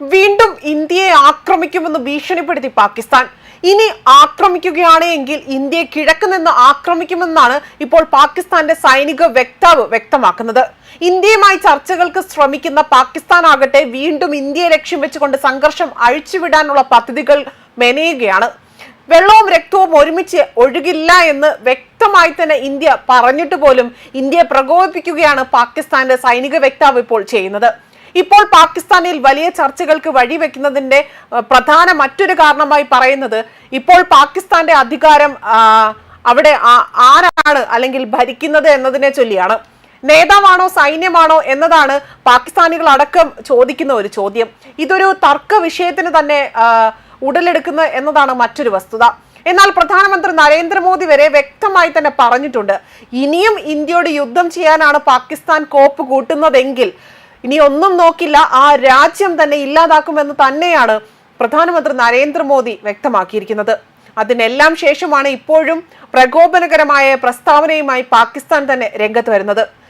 വീണ്ടും ഇന്ത്യയെ ആക്രമിക്കുമെന്ന് ഭീഷണിപ്പെടുത്തി പാകിസ്ഥാൻ. ഇനി ആക്രമിക്കുകയാണ് എങ്കിൽ ഇന്ത്യയെ കിഴക്ക് നിന്ന് ആക്രമിക്കുമെന്നാണ് ഇപ്പോൾ പാകിസ്ഥാന്റെ സൈനിക വക്താവ് വ്യക്തമാക്കുന്നത്. ഇന്ത്യയുമായി ചർച്ചകൾക്ക് ശ്രമിക്കുന്ന പാകിസ്ഥാൻ ആകട്ടെ വീണ്ടും ഇന്ത്യയെ ലക്ഷ്യം വെച്ചുകൊണ്ട് സംഘർഷം അഴിച്ചുവിടാനുള്ള പദ്ധതികൾ മെനയുകയാണ്. വെള്ളവും രക്തവും ഒരുമിച്ച് ഒഴുകില്ല എന്ന് വ്യക്തമായി തന്നെ ഇന്ത്യ പറഞ്ഞിട്ട് പോലും ഇന്ത്യയെ പ്രകോപിപ്പിക്കുകയാണ് പാകിസ്ഥാന്റെ സൈനിക വക്താവ് ഇപ്പോൾ ചെയ്യുന്നത്. ഇപ്പോൾ പാകിസ്ഥാനിൽ വലിയ ചർച്ചകൾക്ക് വഴിവെക്കുന്നതിന്റെ പ്രധാന മറ്റൊരു കാരണമായി പറയുന്നത് ഇപ്പോൾ പാകിസ്ഥാന്റെ അധികാരം അവിടെ ആരാണ് അല്ലെങ്കിൽ ഭരിക്കുന്നത് എന്നതിനെ ചൊല്ലിയാണ്. നേതാവാണോ സൈന്യമാണോ എന്നതാണ് പാകിസ്ഥാനികൾ അടക്കം ചോദിക്കുന്ന ഒരു ചോദ്യം. ഇതൊരു തർക്ക വിഷയത്തിന് തന്നെ ഉടലെടുക്കുന്ന എന്നതാണ് മറ്റൊരു വസ്തുത. എന്നാൽ പ്രധാനമന്ത്രി നരേന്ദ്രമോദി വരെ വ്യക്തമായി തന്നെ പറഞ്ഞിട്ടുണ്ട് ഇനിയും ഇന്ത്യയോട് യുദ്ധം ചെയ്യാനാണ് പാകിസ്ഥാൻ കോപ്പ് കൂട്ടുന്നതെങ്കിൽ ഇനി ഒന്നും നോക്കില്ല ആ രാജ്യം തന്നെ ഇല്ലാതാക്കുമെന്ന് തന്നെയാണ് പ്രധാനമന്ത്രി നരേന്ദ്രമോദി വ്യക്തമാക്കിയിരിക്കുന്നത്. അതിനെല്ലാം ശേഷമാണ് ഇപ്പോഴും പ്രകോപനകരമായ പ്രസ്താവനയുമായി പാകിസ്ഥാൻ തന്നെ രംഗത്ത് വരുന്നത്.